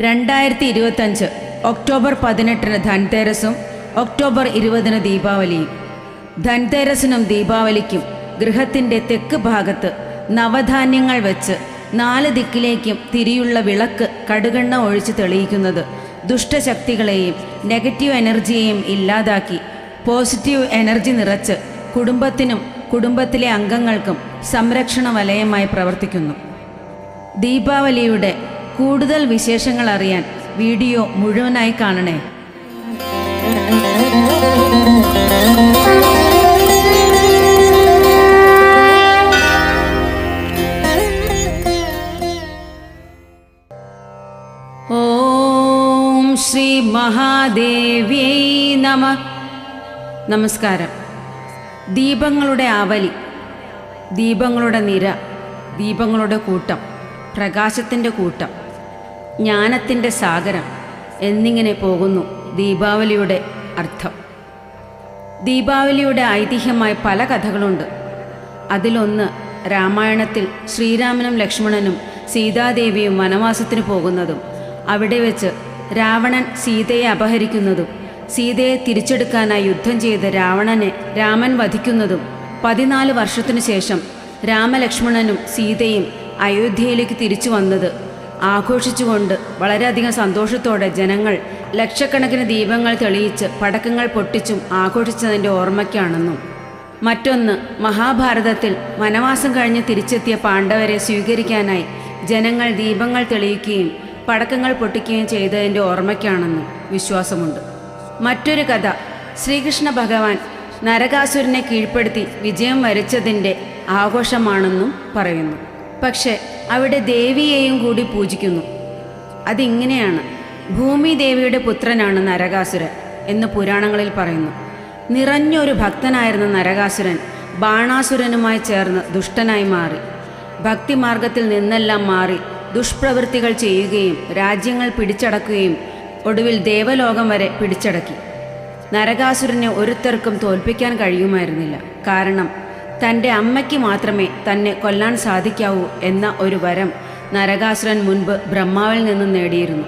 രണ്ടായിരത്തി ഇരുപത്തഞ്ച് ഒക്ടോബർ പതിനെട്ടിന് ധൻതേരസും ഒക്ടോബർ ഇരുപതിന് ദീപാവലിയും. ധൻതേരസിനും ദീപാവലിക്കും ഗൃഹത്തിന്റെ തെക്ക് ഭാഗത്ത് നവധാന്യങ്ങൾ വെച്ച് നാല് ദിക്കിലേക്കും തിരിയുള്ള വിളക്ക് കടുകെണ്ണ ഒഴിച്ച് തെളിയിക്കുന്നത് ദുഷ്ടശക്തികളെയും നെഗറ്റീവ് എനർജിയെയും ഇല്ലാതാക്കി പോസിറ്റീവ് എനർജി നിറച്ച് കുടുംബത്തിനും കുടുംബത്തിലെ അംഗങ്ങൾക്കും സംരക്ഷണ വലയമായി പ്രവർത്തിക്കുന്നു. ദീപാവലിയുടെ കൂടുതൽ വിശേഷങ്ങൾ അറിയാൻ വീഡിയോ മുഴുവനായി കാണണേ. ഓം ശ്രീ മഹാദേവ്യൈ നമ. നമസ്കാരം. ദീപങ്ങളുടെ ആവലി ദീപങ്ങളുടെ നിര ദീപങ്ങളുടെ കൂട്ടം പ്രകാശത്തിന്റെ കൂട്ടം. ജ്ഞാനത്തിന്റെ സാഗരം എന്നിങ്ങനെ പോകുന്നു ദീപാവലിയുടെ അർത്ഥം. ദീപാവലിയുടെ ഐതിഹ്യമായ പല കഥകളുണ്ട്. അതിലൊന്ന് രാമായണത്തിൽ ശ്രീരാമനും ലക്ഷ്മണനും സീതാദേവിയും വനവാസത്തിന് പോകുന്നതും അവിടെ വെച്ച് രാവണൻ സീതയെ അപഹരിക്കുന്നതും സീതയെ തിരിച്ചെടുക്കാനായി യുദ്ധം ചെയ്ത് രാവണനെ രാമൻ വധിക്കുന്നതും പതിനാല് വർഷത്തിനു ശേഷം രാമലക്ഷ്മണനും സീതയും അയോധ്യയിലേക്ക് തിരിച്ചു വന്നത് ആഘോഷിച്ചുകൊണ്ട് വളരെയധികം സന്തോഷത്തോടെ ജനങ്ങൾ ലക്ഷക്കണക്കിന് ദീപങ്ങൾ തെളിയിച്ച് പടക്കങ്ങൾ പൊട്ടിച്ചും ആഘോഷിച്ചതിന്റെ ഓർമ്മയ്ക്കാണെന്നും. മറ്റൊന്ന് മഹാഭാരതത്തിൽ വനവാസം കഴിഞ്ഞ് തിരിച്ചെത്തിയ പാണ്ഡവരെ സ്വീകരിക്കാനായി ജനങ്ങൾ ദീപങ്ങൾ തെളിയിക്കുകയും പടക്കങ്ങൾ പൊട്ടിക്കുകയും ചെയ്തതിന്റെ ഓർമ്മയ്ക്കാണെന്നും വിശ്വാസമുണ്ട്. മറ്റൊരു കഥ ശ്രീകൃഷ്ണ ഭഗവാൻ നരകാസുരനെ കീഴ്പ്പെടുത്തി വിജയം വരിച്ചതിന്റെ ആഘോഷമാണെന്നും പറയുന്നു. പക്ഷെ അവിടെ ദേവിയെയും കൂടി പൂജിക്കുന്നു. അതിങ്ങനെയാണ് ഭൂമി ദേവിയുടെ പുത്രനാണ് നരകാസുരൻ എന്ന് പുരാണങ്ങളിൽ പറയുന്നു. നിറഞ്ഞൊരു ഭക്തനായിരുന്ന നരകാസുരൻ ബാണാസുരനുമായി ചേർന്ന് ദുഷ്ടനായി മാറി. ഭക്തിമാർഗത്തിൽ നിന്നെല്ലാം മാറി ദുഷ്പ്രവൃത്തികൾ ചെയ്യുകയും രാജ്യങ്ങൾ പിടിച്ചടക്കുകയും ഒടുവിൽ ദേവലോകം വരെ പിടിച്ചടക്കി. നരകാസുരനെ ഒരുത്തർക്കും തോൽപ്പിക്കാൻ കഴിയുമായിരുന്നില്ല. കാരണം തന്റെ അമ്മയ്ക്ക് മാത്രമേ തന്നെ കൊല്ലാൻ സാധിക്കാവൂ എന്ന ഒരു വരം നരകാസുരൻ മുൻപ് ബ്രഹ്മാവിൽ നിന്നും നേടിയിരുന്നു.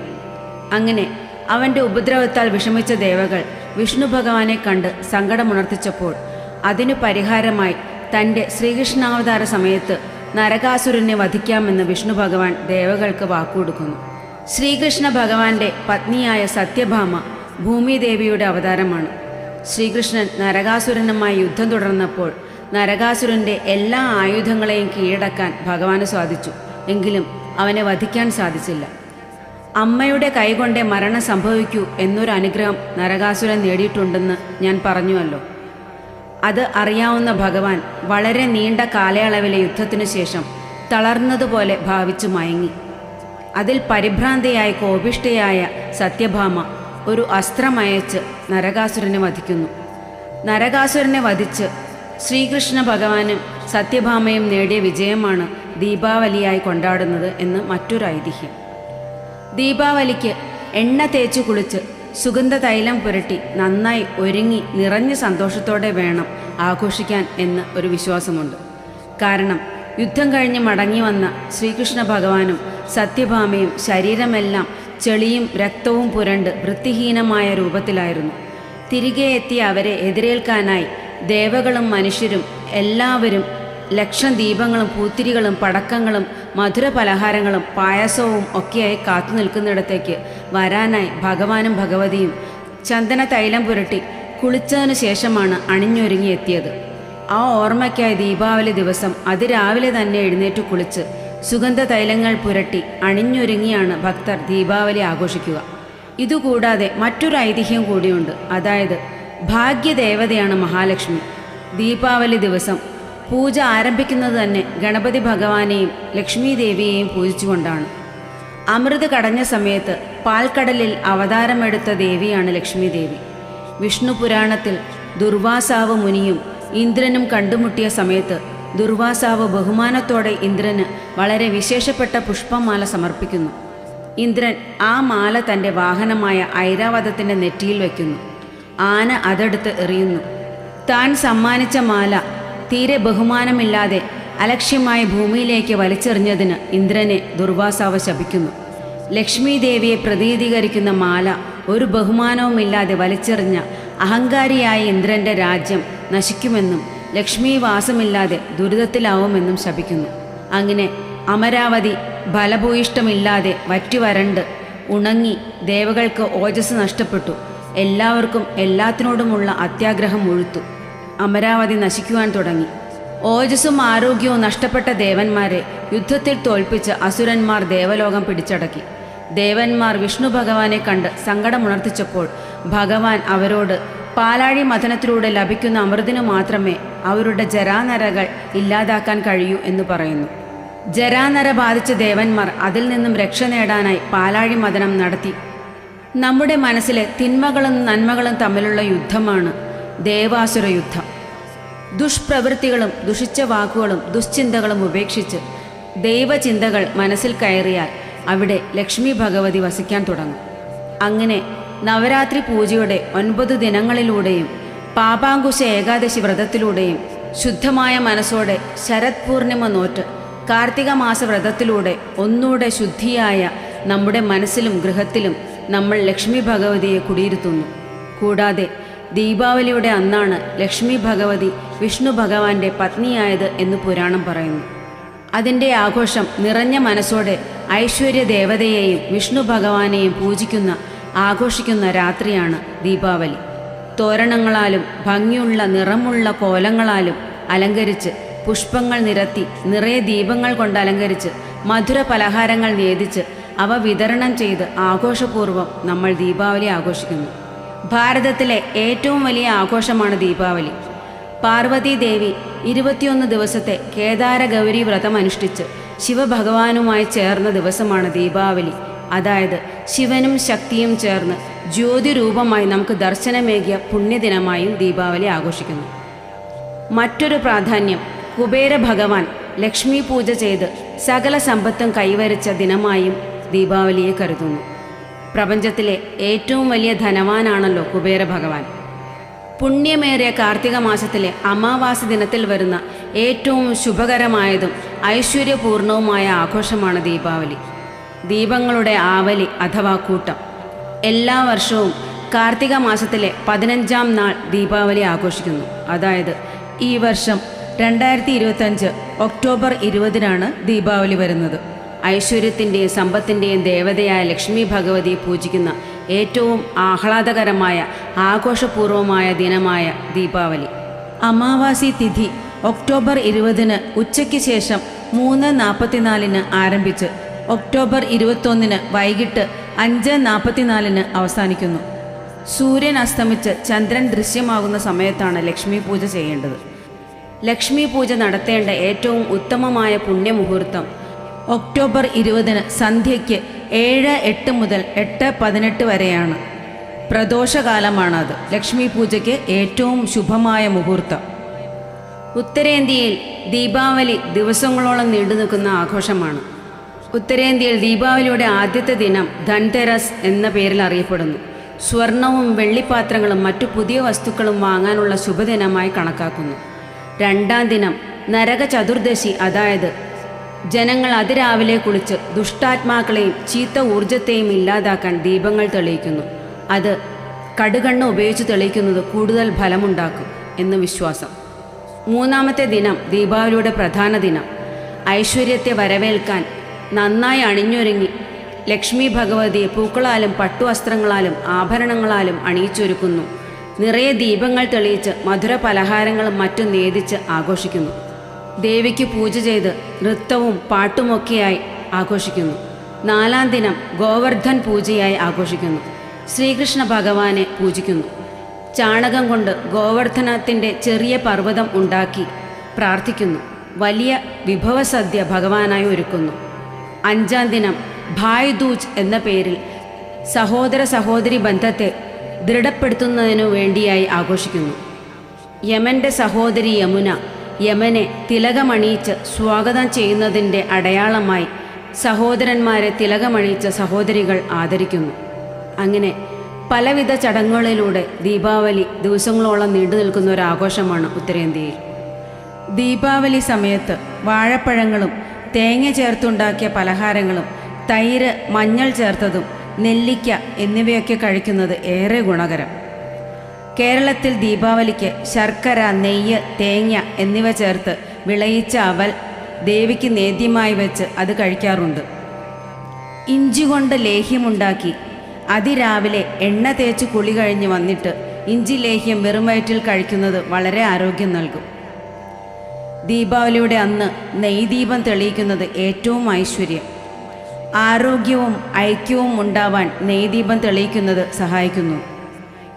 അങ്ങനെ അവന്റെ ഉപദ്രവത്താൽ വിഷമിച്ച ദേവകൾ വിഷ്ണു ഭഗവാനെ കണ്ട് സങ്കടമുണർത്തിച്ചപ്പോൾ അതിനു പരിഹാരമായി തന്റെ ശ്രീകൃഷ്ണാവതാര സമയത്ത് നരകാസുരനെ വധിക്കാമെന്ന് വിഷ്ണു ഭഗവാൻ ദേവകൾക്ക് വാക്കുകൊടുക്കുന്നു. ശ്രീകൃഷ്ണ ഭഗവാന്റെ പത്നിയായ സത്യഭാമ ഭൂമിദേവിയുടെ അവതാരമാണ്. ശ്രീകൃഷ്ണൻ നരകാസുരനുമായി യുദ്ധം തുടർന്നപ്പോൾ നരകാസുരന്റെ എല്ലാ ആയുധങ്ങളെയും കീഴടക്കാൻ ഭഗവാന് സാധിച്ചു. എങ്കിലും അവനെ വധിക്കാൻ സാധിച്ചില്ല. അമ്മയുടെ കൈകൊണ്ടേ മരണം സംഭവിക്കൂ എന്നൊരു അനുഗ്രഹം നരകാസുരൻ നേടിയിട്ടുണ്ടെന്ന് ഞാൻ പറഞ്ഞുവല്ലോ. അത് അറിയാവുന്ന ഭഗവാൻ വളരെ നീണ്ട കാലയളവിലെ യുദ്ധത്തിനു ശേഷം തളർന്നതുപോലെ ഭാവിച്ചു മയങ്ങി. അതിൽ പരിഭ്രാന്തിയായ കോപിഷ്ഠയായ സത്യഭാമ ഒരു അസ്ത്രമയച്ച് നരകാസുരനെ വധിക്കുന്നു. നരകാസുരനെ വധിച്ച് ശ്രീകൃഷ്ണ ഭഗവാനും സത്യഭാമയും നേടിയ വിജയമാണ് ദീപാവലിയായി കൊണ്ടാടുന്നത് എന്ന് മറ്റൊരു ഐതിഹ്യം. ദീപാവലിക്ക് എണ്ണ തേച്ചു കുളിച്ച് സുഗന്ധ തൈലം പുരട്ടി നന്നായി ഒരുങ്ങി നിറഞ്ഞ സന്തോഷത്തോടെ വേണം ആഘോഷിക്കാൻ എന്ന് ഒരു വിശ്വാസമുണ്ട്. കാരണം യുദ്ധം കഴിഞ്ഞ് മടങ്ങി വന്ന ശ്രീകൃഷ്ണ ഭഗവാനും സത്യഭാമയും ശരീരമെല്ലാം ചെളിയും രക്തവും പുരണ്ട് വൃത്തിഹീനമായ രൂപത്തിലായിരുന്നു. തിരികെ എത്തിയ അവരെ എതിരേൽക്കാനായി ദേവകളും മനുഷ്യരും എല്ലാവരും ലക്ഷം ദീപങ്ങളും പൂത്തിരികളും പടക്കങ്ങളും മധുര പലഹാരങ്ങളും പായസവും ഒക്കെയായി കാത്തു നിൽക്കുന്നിടത്തേക്ക് വരാനായി ഭഗവാനും ഭഗവതിയും ചന്ദന തൈലം പുരട്ടി കുളിച്ചതിനു ശേഷമാണ് അണിഞ്ഞൊരുങ്ങി എത്തിയത് ആ ഓർമ്മയ്ക്കായി ദീപാവലി ദിവസം അതിരാവിലെ തന്നെ എഴുന്നേറ്റ് കുളിച്ച് സുഗന്ധ തൈലങ്ങൾ പുരട്ടി അണിഞ്ഞൊരുങ്ങിയാണ് ഭക്തർ ദീപാവലി ആഘോഷിക്കുക. ഇതുകൂടാതെ മറ്റൊരു ഐതിഹ്യം കൂടിയുണ്ട്. അതായത് ഭാഗ്യദേവതയാണ് മഹാലക്ഷ്മി. ദീപാവലി ദിവസം പൂജ ആരംഭിക്കുന്നത് തന്നെ ഗണപതി ഭഗവാനെയും ലക്ഷ്മി ദേവിയെയും പൂജിച്ചുകൊണ്ടാണ്. അമൃത് കടഞ്ഞ സമയത്ത് പാൽക്കടലിൽ അവതാരമെടുത്ത ദേവിയാണ് ലക്ഷ്മി ദേവി. വിഷ്ണു പുരാണത്തിൽ ദുർവാസാവ് മുനിയും ഇന്ദ്രനും കണ്ടുമുട്ടിയ സമയത്ത് ദുർവാസാവ് ബഹുമാനത്തോടെ ഇന്ദ്രന് വളരെ വിശേഷപ്പെട്ട പുഷ്പമാല സമർപ്പിക്കുന്നു. ഇന്ദ്രൻ ആ മാല തന്റെ വാഹനമായ ഐരാവതത്തിന്റെ നെറ്റിയിൽ വയ്ക്കുന്നു. ആന അതെടുത്ത് എറിയുന്നു. താൻ സമ്മാനിച്ച മാല തീരെ ബഹുമാനമില്ലാതെ അലക്ഷ്യമായി ഭൂമിയിലേക്ക് വലിച്ചെറിഞ്ഞതിന് ഇന്ദ്രനെ ദുർവാസാവ് ശപിക്കുന്നു. ലക്ഷ്മി ദേവിയെ പ്രതിനിധീകരിക്കുന്ന മാല ഒരു ബഹുമാനവുമില്ലാതെ വലിച്ചെറിഞ്ഞ അഹങ്കാരിയായ ഇന്ദ്രന്റെ രാജ്യം നശിക്കുമെന്നും ലക്ഷ്മി വാസമില്ലാതെ ദുരിതത്തിലാവുമെന്നും ശപിക്കുന്നു. അങ്ങനെ അമരാവതി ഫലഭൂയിഷ്ടമില്ലാതെ വറ്റുവരണ്ട് ഉണങ്ങി ദേവകൾക്ക് ഓജസ് നഷ്ടപ്പെട്ടു. എല്ലാവർക്കും എല്ലാത്തിനോടുമുള്ള അത്യാഗ്രഹം ഒഴുത്തു അമരാവതി നശിക്കുവാൻ തുടങ്ങി. ഓജസ്സും ആരോഗ്യവും നഷ്ടപ്പെട്ട ദേവന്മാരെ യുദ്ധത്തിൽ തോൽപ്പിച്ച് അസുരന്മാർ ദേവലോകം പിടിച്ചടക്കി. ദേവന്മാർ വിഷ്ണു ഭഗവാനെ കണ്ട് സങ്കടമുണർത്തിച്ചപ്പോൾ ഭഗവാൻ അവരോട് പാലാഴി മഥനത്തിലൂടെ ലഭിക്കുന്ന അമൃതിനു മാത്രമേ അവരുടെ ജരാനരകൾ ഇല്ലാതാക്കാൻ കഴിയൂ എന്ന് പറയുന്നു. ജരാനര ബാധിച്ച ദേവന്മാർ അതിൽ നിന്നും രക്ഷ നേടാനായി പാലാഴി മഥനം നടത്തി നമ്മുടെ മനസ്സിലെ തിന്മകളും നന്മകളും തമ്മിലുള്ള യുദ്ധമാണ് ദേവാസുര യുദ്ധം. ദുഷ്പ്രവൃത്തികളും ദുഷിച്ച വാക്കുകളും ദുശ്ചിന്തകളും ഉപേക്ഷിച്ച് ദൈവചിന്തകൾ മനസ്സിൽ കയറിയാൽ അവിടെ ലക്ഷ്മി ഭഗവതി വസിക്കാൻ തുടങ്ങും. അങ്ങനെ നവരാത്രി പൂജയുടെ ഒൻപത് ദിനങ്ങളിലൂടെയും പാപാങ്കുശ ഏകാദശി വ്രതത്തിലൂടെയും ശുദ്ധമായ മനസ്സോടെ ശരത് പൂർണിമ നോറ്റ് കാർത്തിക മാസ വ്രതത്തിലൂടെ ഒന്നുകൂടെ ശുദ്ധിയായ നമ്മുടെ മനസ്സിലും ഗൃഹത്തിലും നമ്മൾ ലക്ഷ്മി ഭഗവതിയെ കുടിയിരുത്തുന്നു. കൂടാതെ ദീപാവലിയുടെ അന്നാണ് ലക്ഷ്മി ഭഗവതി വിഷ്ണു ഭഗവാന്റെ പത്നിയായത് എന്ന് പുരാണം പറയുന്നു. അതിന്റെ ആഘോഷം നിറഞ്ഞ മനസ്സോടെ ഐശ്വര്യ ദേവതയെയും വിഷ്ണു ഭഗവാനെയും പൂജിക്കുന്ന ആഘോഷിക്കുന്ന രാത്രിയാണ് ദീപാവലി. തോരണങ്ങളാലും ഭംഗിയുള്ള നിറമുള്ള കോലങ്ങളാലും അലങ്കരിച്ച് പുഷ്പങ്ങൾ നിരത്തി നിറയെ ദീപങ്ങൾ കൊണ്ട് അലങ്കരിച്ച് മധുര പലഹാരങ്ങൾ നേദിച്ച് അവ വിതരണം ചെയ്ത് ആഘോഷപൂർവം നമ്മൾ ദീപാവലി ആഘോഷിക്കുന്നു. ഭാരതത്തിലെ ഏറ്റവും വലിയ ആഘോഷമാണ് ദീപാവലി. പാർവതി ദേവി ഇരുപത്തിയൊന്ന് ദിവസത്തെ കേദാര ഗൗരി വ്രതം അനുഷ്ഠിച്ച് ശിവഭഗവാനുമായി ചേർന്ന ദിവസമാണ് ദീപാവലി. അതായത് ശിവനും ശക്തിയും ചേർന്ന് ജ്യോതിരൂപമായി നമുക്ക് ദർശനമേകിയ പുണ്യദിനമായും ദീപാവലി ആഘോഷിക്കുന്നു. മറ്റൊരു പ്രാധാന്യം കുബേര ഭഗവാൻ ലക്ഷ്മി പൂജ ചെയ്ത് സകല സമ്പത്തും കൈവരിച്ച ദിനമായും ദീപാവലിയെ കരുതുന്നു. പ്രപഞ്ചത്തിലെ ഏറ്റവും വലിയ ധനവാനാണല്ലോ കുബേര ഭഗവാൻ. പുണ്യമേറിയ കാർത്തിക മാസത്തിലെ അമാവാസി ദിനത്തിൽ വരുന്ന ഏറ്റവും ശുഭകരമായതും ഐശ്വര്യപൂർണവുമായ ആഘോഷമാണ് ദീപാവലി. ദീപങ്ങളുടെ ആവലി അഥവാ കൂട്ടം. എല്ലാ വർഷവും കാർത്തിക മാസത്തിലെ പതിനഞ്ചാം നാൾ ദീപാവലി ആഘോഷിക്കുന്നു. അതായത് ഈ വർഷം രണ്ടായിരത്തി ഇരുപത്തഞ്ച് ഒക്ടോബർ ഇരുപതിനാണ് ദീപാവലി വരുന്നത്. ഐശ്വര്യത്തിന്റെയും സമ്പത്തിന്റെയും ദേവതയായ ലക്ഷ്മി ഭഗവതിയെ പൂജിക്കുന്ന ഏറ്റവും ആഹ്ലാദകരമായ ആഘോഷപൂർവമായ ദിനമായ ദീപാവലി. അമാവാസി തിഥി ഒക്ടോബർ ഇരുപതിന് ഉച്ചയ്ക്ക് ശേഷം മൂന്ന് നാൽപ്പത്തിനാലിന് ആരംഭിച്ച് ഒക്ടോബർ ഇരുപത്തൊന്നിന് വൈകിട്ട് അഞ്ച് നാൽപ്പത്തിനാലിന് അവസാനിക്കുന്നു. സൂര്യൻ അസ്തമിച്ച് ചന്ദ്രൻ ദൃശ്യമാകുന്ന സമയത്താണ് ലക്ഷ്മി പൂജ ചെയ്യേണ്ടത്. ലക്ഷ്മി പൂജ നടത്തേണ്ട ഏറ്റവും ഉത്തമമായ പുണ്യമുഹൂർത്തം ഒക്ടോബർ ഇരുപതിന് സന്ധ്യയ്ക്ക് ഏഴ് എട്ട് മുതൽ എട്ട് പതിനെട്ട് വരെയാണ്. പ്രദോഷകാലമാണത്. ലക്ഷ്മി പൂജയ്ക്ക് ഏറ്റവും ശുഭമായ മുഹൂർത്തം. ഉത്തരേന്ത്യയിൽ ദീപാവലി ദിവസങ്ങളോളം നീണ്ടു നിൽക്കുന്ന ആഘോഷമാണ്. ഉത്തരേന്ത്യയിൽ ദീപാവലിയുടെ ആദ്യത്തെ ദിനം ധൻതെരസ് എന്ന പേരിൽ അറിയപ്പെടുന്നു. സ്വർണവും വെള്ളിപ്പാത്രങ്ങളും മറ്റു പുതിയ വസ്തുക്കളും വാങ്ങാനുള്ള ശുഭദിനമായി കണക്കാക്കുന്നു. രണ്ടാം ദിനം നരക ചതുർദശി അതായത് ജനങ്ങൾ അതിരാവിലെ കുളിച്ച് ദുഷ്ടാത്മാക്കളെയും ചീത്ത ഊർജത്തെയും ഇല്ലാതാക്കാൻ ദീപങ്ങൾ തെളിയിക്കുന്നു. അത് കടുകണ്ണ് ഉപയോഗിച്ച് തെളിയിക്കുന്നത് കൂടുതൽ ഫലമുണ്ടാക്കും എന്ന് വിശ്വാസം. മൂന്നാമത്തെ ദിനം ദീപാവലിയുടെ പ്രധാന ദിനം. ഐശ്വര്യത്തെ വരവേൽക്കാൻ നന്നായി അണിഞ്ഞൊരുങ്ങി ലക്ഷ്മി ഭഗവതിയെ പൂക്കളാലും പട്ടുവസ്ത്രങ്ങളാലും ആഭരണങ്ങളാലും അണിയിച്ചൊരുക്കുന്നു. നിറയെ ദീപങ്ങൾ തെളിയിച്ച് മധുര പലഹാരങ്ങളും മറ്റും നേദിച്ച് ആഘോഷിക്കുന്നു. ദേവിക്ക് പൂജ ചെയ്ത് നൃത്തവും പാട്ടുമൊക്കെയായി ആഘോഷിക്കുന്നു. നാലാം ദിനം ഗോവർദ്ധൻ പൂജയായി ആഘോഷിക്കുന്നു. ശ്രീകൃഷ്ണ ഭഗവാനെ പൂജിക്കുന്നു. ചാണകം കൊണ്ട് ഗോവർദ്ധനത്തിന്റെ ചെറിയ പർവതം ഉണ്ടാക്കി പ്രാർത്ഥിക്കുന്നു. വലിയ വിഭവസദ്യ ഭഗവാനായി ഒരുക്കുന്നു. അഞ്ചാം ദിനം ഭായ് ദൂജ് എന്ന പേരിൽ സഹോദര സഹോദരി ബന്ധത്തെ ദൃഢപ്പെടുത്തുന്നതിനു വേണ്ടിയായി ആഘോഷിക്കുന്നു. യമന്റെ സഹോദരി യമുന യമനെ തിലകമണിയിച്ച് സ്വാഗതം ചെയ്യുന്നതിന്റെ അടയാളമായി സഹോദരന്മാരെ തിലകമണിയിച്ച സഹോദരികൾ ആദരിക്കുന്നു. അങ്ങനെ പലവിധ ചടങ്ങുകളിലൂടെ ദീപാവലി ദിവസങ്ങളോളം നീണ്ടു നിൽക്കുന്ന ഒരു ആഘോഷമാണ് ഉത്തരേന്ത്യയിൽ. ദീപാവലി സമയത്ത് വാഴപ്പഴങ്ങളും തേങ്ങ ചേർത്തുണ്ടാക്കിയ പലഹാരങ്ങളും തൈര് മഞ്ഞൾ ചേർത്തതും നെല്ലിക്ക എന്നിവയൊക്കെ കഴിക്കുന്നത് ഏറെ ഗുണകരം. കേരളത്തിൽ ദീപാവലിക്ക് ശർക്കര നെയ്യ് തേങ്ങ എന്നിവ ചേർത്ത് വിളയിച്ച അവൽ ദേവിക്ക് നേദ്യമായി വെച്ച് അത് കഴിക്കാറുണ്ട്. ഇഞ്ചി കൊണ്ട് ലേഹ്യമുണ്ടാക്കി അതിരാവിലെ എണ്ണ തേച്ച് കുളി കഴിഞ്ഞ് വന്നിട്ട് ഇഞ്ചി ലേഹ്യം വെറും വയറ്റിൽ കഴിക്കുന്നത് വളരെ ആരോഗ്യം നൽകും. ദീപാവലിയുടെ അന്ന് നെയ്ദീപം തെളിയിക്കുന്നത് ഏറ്റവും ഐശ്വര്യം. ആരോഗ്യവും ഐക്യവും ഉണ്ടാവാൻ നെയ്ദീപം തെളിയിക്കുന്നത് സഹായിക്കുന്നു.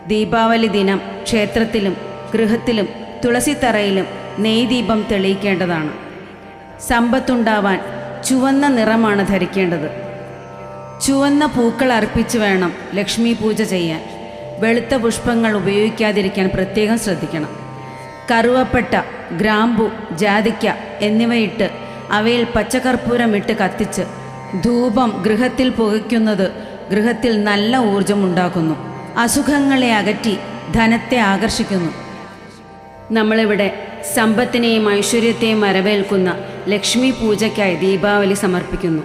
ദീപാവലി ദിനം ക്ഷേത്രത്തിലും ഗൃഹത്തിലും തുളസിത്തറയിലും നെയ്ദീപം തെളിയിക്കേണ്ടതാണ്. സമ്പത്തുണ്ടാവാൻ ചുവന്ന നിറമാണ് ധരിക്കേണ്ടത്. ചുവന്ന പൂക്കൾ അർപ്പിച്ചു വേണം ലക്ഷ്മി പൂജ ചെയ്യാൻ. വെളുത്ത പുഷ്പങ്ങൾ ഉപയോഗിക്കാതിരിക്കാൻ പ്രത്യേകം ശ്രദ്ധിക്കണം. കറുവപ്പട്ട ഗ്രാമ്പു ജാതിക്ക എന്നിവയിട്ട് അവയിൽ പച്ചക്കർപ്പൂരം ഇട്ട് കത്തിച്ച് ധൂപം ഗൃഹത്തിൽ പുകയ്ക്കുന്നത് ഗൃഹത്തിൽ നല്ല ഊർജമുണ്ടാക്കുന്നു അസുഖങ്ങളെ അകറ്റി ധനത്തെ ആകർഷിക്കുന്നു. നമ്മളിവിടെ സമ്പത്തിനെയും ഐശ്വര്യത്തെയും വരവേൽക്കുന്ന ലക്ഷ്മി പൂജയ്ക്കായി ദീപാവലി സമർപ്പിക്കുന്നു.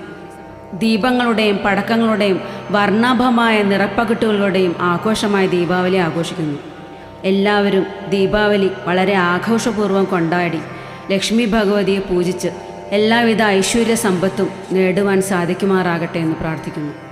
ദീപങ്ങളുടെയും പടക്കങ്ങളുടെയും വർണാഭമായ നിറപ്പകിട്ടുകളുടെയും ആഘോഷമായി ദീപാവലി ആഘോഷിക്കുന്നു. എല്ലാവരും ദീപാവലി വളരെ ആഘോഷപൂർവം കൊണ്ടാടി ലക്ഷ്മി ഭഗവതിയെ പൂജിച്ച് എല്ലാവിധ ഐശ്വര്യ സമ്പത്തും നേടുവാൻ സാധിക്കുമാറാകട്ടെ എന്ന് പ്രാർത്ഥിക്കുന്നു.